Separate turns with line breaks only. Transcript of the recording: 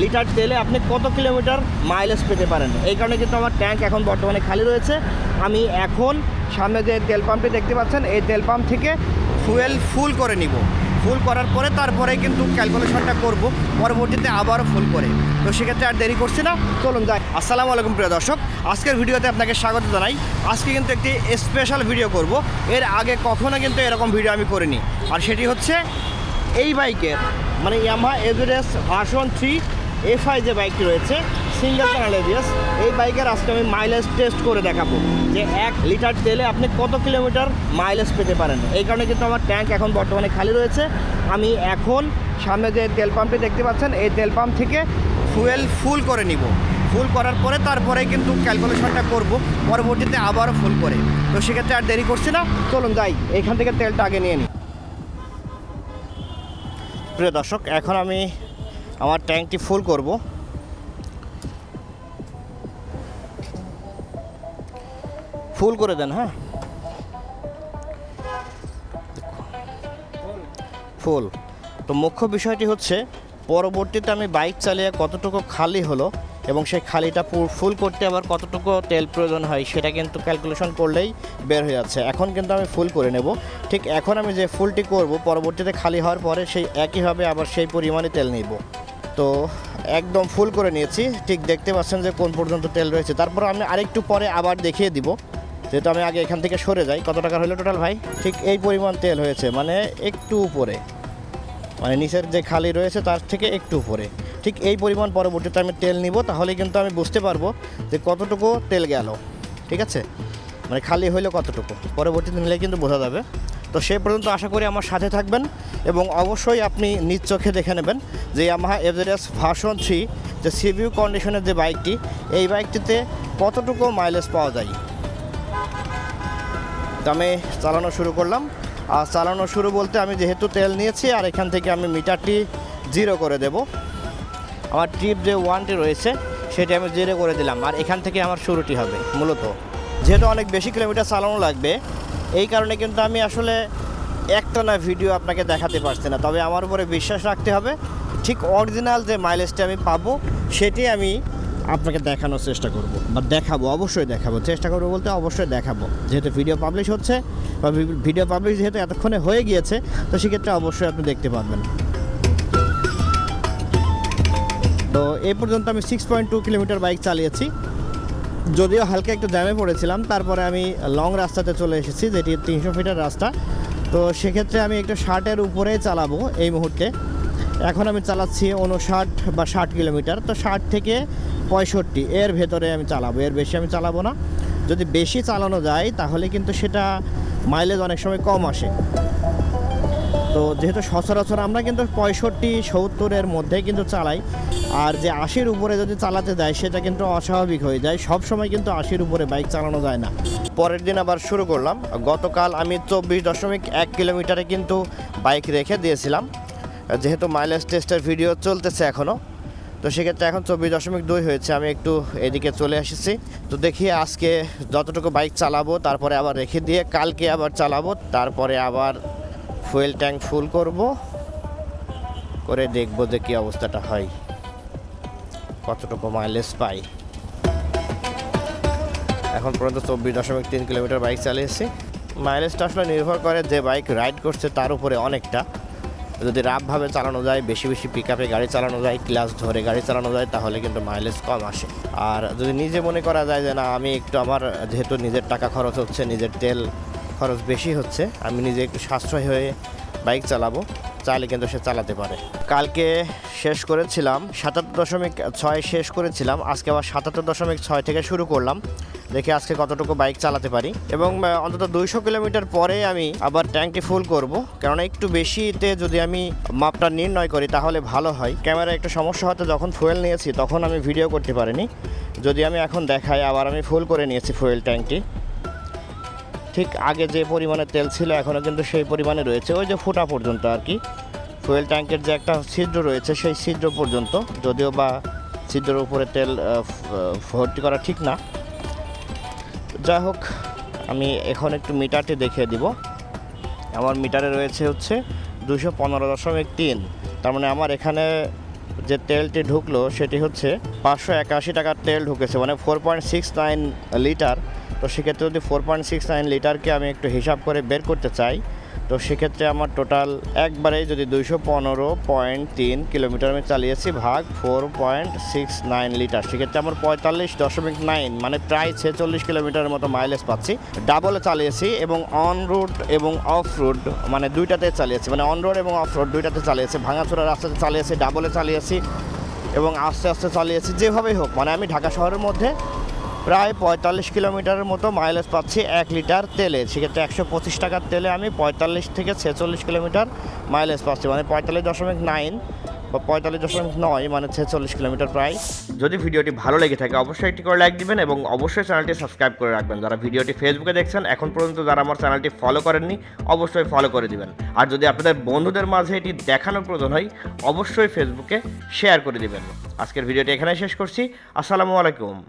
Litre তেলে আপনি কত কিলোমিটার মাইলেজ পেতে পারেন? এই কারণে কিন্তু আমার ট্যাঙ্ক এখন বর্তমানে খালি রয়েছে। আমি এখন সামনে যে তেল পাম্পটি দেখতে পাচ্ছেন, এই তেল পাম্প থেকে ফুয়েল ফুল করে নিব। ফুল করার পরে তারপরে কিন্তু ক্যালকুলেশনটা করব, পরবর্তীতে আবারও ফুল করে। তো সেক্ষেত্রে আর দেরি করছি না, চলুন যাই। আসসালামু আলাইকুম প্রিয় দর্শক, আজকের ভিডিওতে আপনাকে স্বাগত জানাই। আজকে কিন্তু একটি স্পেশাল ভিডিও করব। এর আগে কখনো কিন্তু এরকম ভিডিও আমি করিনি। আর সেটি হচ্ছে এই বাইকের মানে ইয়ামা এভারেস ভার্সন থ্রি এফআই যে বাইকটি রয়েছে সিঙ্গেল চ্যানেল এবিএস এই বাইকের আজকে আমি মাইলেজ টেস্ট করে দেখাবো যে এক লিটার তেলে আপনি কত কিলোমিটার মাইলেজ পেতে পারেন। এই কারণে কিন্তু আমার ট্যাঙ্ক এখন বর্তমানে খালি রয়েছে। আমি এখন সামনে যে তেল পাম্পটি দেখতে পাচ্ছেন, এই তেল পাম্প থেকে ফুয়েল ফুল করে নিব। ফুল করার পরে তারপরে কিন্তু ক্যালকুলেশনটা করব, পরবর্তীতে আবারও ফুল করে। তো সেক্ষেত্রে আর দেরি করছি না। চলুন যাই, এখান থেকে তেলটা আগে নিয়ে নিই। প্রিয় দর্শক, এখন আমি আমার ট্যাঙ্কটি ফুল করব। ফুল করে দেন হ্যাঁ? ফুল। তো মুখ্য বিষয়টি হচ্ছে, পরবর্তীতে আমি বাইক চালিয়ে কতটুকু খালি হলো এবং সেই খালিটা ফুল করতে আবার কতটুকু তেল প্রয়োজন হয় সেটা কিন্তু ক্যালকুলেশন করলেই বের হয়ে যাচ্ছে। এখন কিন্তু আমি ফুল করে নেব। ঠিক এখন আমি যে ফুলটি করব, পরবর্তীতে খালি হওয়ার পরে সেই একইভাবে আবার সেই পরিমাণে তেল নিব। তো একদম ফুল করে নিয়েছি। ঠিক দেখতে পাচ্ছেন যে কোন পর্যন্ত তেল রয়েছে। তারপর আমি আরেকটু পরে আবার দেখিয়ে দিব। যেহেতু আমি আগে এখান থেকে সরে যাই। কত টাকা হলো টোটাল ভাই? ঠিক এই পরিমাণ তেল হয়েছে মানে একটু উপরে। মানে নিচের যে খালি রয়েছে তার থেকে একটু উপরে। ঠিক এই পরিমাণ পরবর্তীতে আমি তেল নিব, তাহলে কিন্তু আমি বুঝতে পারব যে কতটুকু তেল গেল। ঠিক আছে? মানে খালি হইল কতটুকু? পরবর্তীতে নিলে কিন্তু বোঝা যাবে। তো সে পর্যন্ত আশা করি আমার সাথে থাকবেন এবং অবশ্যই আপনি নিজ চোখে দেখে নেবেন যে আমাহা এভারেস্ট ভার্সন থ্রি যে সিভিউ কন্ডিশনের যে বাইকটি, এই বাইকটিতে কতটুকু মাইলেজ পাওয়া যায়? তো আমি চালানো শুরু করলাম। আর চালানো শুরু বলতে আমি যেহেতু তেল নিয়েছি, আর এখান থেকে আমি মিটারটি জিরো করে দেব। আমার ট্রিপ যে ওয়ানটি রয়েছে, সেটি আমি জিরো করে দিলাম। আর এখান থেকে আমার শুরুটি হবে, মূলত। যেহেতু অনেক বেশি কিলোমিটার চালানো লাগবে এই কারণে কিন্তু আমি আসলে একটানা ভিডিও আপনাকে দেখাতে পারছি না। তবে আমার উপরে বিশ্বাস রাখতে হবে। ঠিক অরিজিনাল যে মাইলেজটা আমি পাবো, সেটি আমি আপনাকে দেখানোর চেষ্টা করব বা দেখাবো, অবশ্যই দেখাবো। চেষ্টা করব বলতে অবশ্যই দেখাবো। যেহেতু ভিডিও পাবলিশ হচ্ছে বা ভিডিও পাবলিশ যেহেতু এতক্ষণে হয়ে গিয়েছে, তো সেক্ষেত্রে অবশ্যই আপনি দেখতে পাবেন তো এই পর্যন্ত আমি six point two kilometer bike চালিয়েছি। যদিও হালকা একটু জ্যামে পড়েছিলাম, তারপরে আমি লং রাস্তাতে চলে এসেছি, যেটি তিনশো ফিটের রাস্তা। তো সেক্ষেত্রে আমি একটু ষাটের উপরেই চালাবো এই মুহূর্তে। এখন আমি চালাচ্ছি উনষাট বা ষাট কিলোমিটার, তো ষাট থেকে পঁয়ষট্টি, এর ভেতরে আমি চালাবো, এর বেশি আমি চালাবো না। যদি বেশি চালানো যায়, তাহলে কিন্তু সেটা মাইলেজ অনেক সময় কম আসে। তো যেহেতু সচরাচর আমরা কিন্তু পঁয়ষট্টি, সত্তরের মধ্যে কিন্তু চালাই। আর যে আশির উপরে যদি চালাতে যায়, সেটা কিন্তু অস্বাভাবিক হয়ে যায়। সব সময় কিন্তু আশির উপরে বাইক চালানো যায় না। পরের দিন আবার শুরু করলাম। গতকাল আমি চব্বিশ দশমিক এক কিলোমিটারে কিন্তু বাইক রেখে দিয়েছিলাম। যেহেতু মাইলেজ টেস্টের ভিডিও চলতেছে এখনও তো সেক্ষেত্রে এখন চব্বিশ দশমিক দুই হয়েছে। আমি একটু এদিকে চলে এসেছি। তো দেখি আজকে যতটুকু বাইক চালাবো, তারপরে আবার রেখে দিয়ে কালকে আবার চালাবো, তারপরে আবার ফুয়েল ট্যাঙ্ক ফুল করব, করে দেখব যে কী অবস্থাটা হয়, কতটুকু মাইলেজ পাই। এখন পর্যন্ত চব্বিশ দশমিক তিন কিলোমিটার বাইক চালিয়েছি। মাইলেজটা আসলে নির্ভর করে যে বাইক রাইড করছে তার উপরে অনেকটা। যদি রাফভাবে চালানো যায়, বেশি বেশি পিক আপে গাড়ি চালানো যায় ক্লাস ধরে গাড়ি চালানো যায়, তাহলে কিন্তু মাইলেজ কম আসে। আর যদি নিজে মনে করা যায় যে না, আমি একটু আমার, যেহেতু নিজের টাকা খরচ হচ্ছে, নিজের তেল খরচ বেশি হচ্ছে। আমি নিজে একটু সাশ্রয় হয়ে বাইক চালাবো, চাইলে কিন্তু সে চালাতে পারে। কালকে শেষ করেছিলাম, সাতাত্তর দশমিক ছয় শেষ করেছিলাম, আজকে আবার সাতাত্তর দশমিক ছয় থেকে শুরু করলাম। দেখি আজকে কতটুকু বাইক চালাতে পারি। এবং অন্তত দুইশো কিলোমিটার পরে আমি আবার ট্যাঙ্কটি ফুল করব। কেননা একটু বেশিতে যদি আমি মাপটা নির্ণয় করি, তাহলে ভালো হয়। ক্যামেরায় একটু সমস্যা হতে যখন ফুয়েল নিয়েছি, তখন আমি ভিডিও করতে পারিনি। যদি আমি এখন দেখাই, আবার আমি ফুল করে নিয়েছি ফুয়েল ট্যাঙ্কটি। ঠিক আগে যে পরিমাণে তেল ছিল এখনও কিন্তু সেই পরিমাণে রয়েছে। ওই যে ফুটা পর্যন্ত আর কি। ফুয়েল ট্যাঙ্কের যে একটা ছিদ্র রয়েছে, সেই ছিদ্র পর্যন্ত। যদিও বা ছিদ্রের উপরে তেল ভর্তি করা ঠিক না। যাই হোক, আমি এখন একটু মিটারটি দেখিয়ে দিব। আমার মিটারে রয়েছে হচ্ছে দুশো পনেরো দশমিক তিন। তার মানে আমার এখানে যে তেলটি ঢুকলো, সেটি হচ্ছে পাঁচশো একাশি টাকার তেল ঢুকেছে মানে four point six nine litre তো সেক্ষেত্রে যদি ফোর পয়েন্ট সিক্স নাইন লিটারকে আমি একটু হিসাব করে বের করতে চাই, তো সেক্ষেত্রে আমার টোটাল একবারেই যদি দুইশো পনেরো পয়েন্ট তিন কিলোমিটার আমি চালিয়েছি, ভাগ four point six nine litre, সেক্ষেত্রে আমার পঁয়তাল্লিশ দশমিক নাইন মানে প্রায় ছেচল্লিশ কিলোমিটারের মতো মাইলেজ পাচ্ছি। ডাবলে চালিয়েছি এবং অন রুট এবং অফ রুট মানে দুইটাতে চালিয়েছি মানে অন রোড এবং অফ রোড দুইটাতে চালিয়েছি, ভাঙাচোরা রাস্তাতে চালিয়েছি ডাবলে চালিয়েছি এবং আস্তে আস্তে চালিয়েছি, যেভাবেই হোক মানে আমি ঢাকা শহরের মধ্যে প্রায় পঁয়তাল্লিশ কিলোমিটারের মতো মাইলেজ পাচ্ছি এক লিটার তেলে। সেক্ষেত্রে একশো পঁচিশ টাকার তেলে আমি পঁয়তাল্লিশ থেকে ছেচল্লিশ কিলোমিটার মাইলেজ পাচ্ছি। মানে পঁয়তাল্লিশ দশমিক নাইন বা পঁয়তাল্লিশ দশমিক নয় মানে ছেচল্লিশ কিলোমিটার প্রায়। যদি ভিডিওটি ভালো লেগে থাকে, অবশ্যই একটি করে লাইক দিবেন এবং অবশ্যই চ্যানেলটি সাবস্ক্রাইব করে রাখবেন। যারা ভিডিওটি ফেসবুকে দেখছেন, এখন পর্যন্ত যারা আমার চ্যানেলটি ফলো করেননি, অবশ্যই ফলো করে দিবেন। আর যদি আপনাদের বন্ধুদের মাঝে এটি দেখানোর প্রয়োজন হয়, অবশ্যই ফেসবুকে শেয়ার করে দিবেন। আজকের ভিডিওটি এখানে শেষ করছি। আসসালামু আলাইকুম।